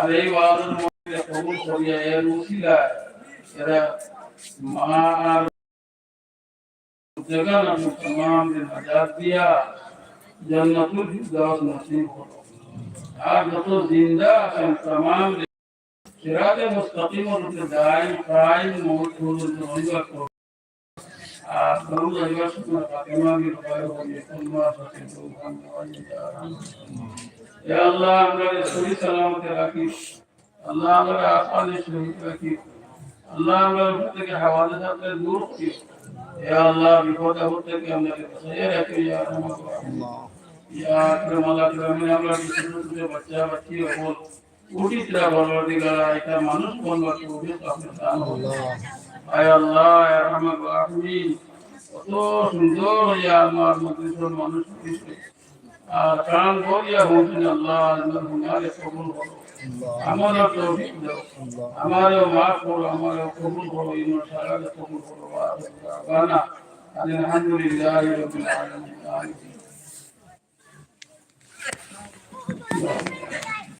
అదేవాదను जगह हमको तो तमाम दिन आज़ाद दिया। जन्नतुल तो फिरदौस नसीब हो। आज तो ज़िंदा हम तमाम सिराज मुस्तकीम और दायम कायम मौजूद होगा तो হবে এ আল্লাহ আমরা সহি সালামতে রাখি আল্লাহ আমরা আসানে শহীদ রাখি আল্লাহ আমরা থেকে হাওয়ালে থাকলে দূর করি এ আল্লাহ বিপদ আপদ থেকে আমাদের বাঁচিয়ে রাখি ইয়া রহমান ইয়া আকরাম আল্লাহ আকরামিন আমরা ছোট বাচ্চা বাচ্চি হল উঠি তিরা ভালো দিগা এটা মানুষ কোন বাচ্চা উঠে আপনি দান আল্লাহ আয় আল্লাহ ইয়া রহমান রাহিম কত সুন্দর ইয়া আমার মজলিসের মানুষ দিছে আর কারণ করিয়া হোসেন আল্লাহ আল্লাহ হুনারে কবুল করো আমারও তৌফিক দাও। আমারও মাফ করো, আমারও কবুল আলহামদুলিল্লাহ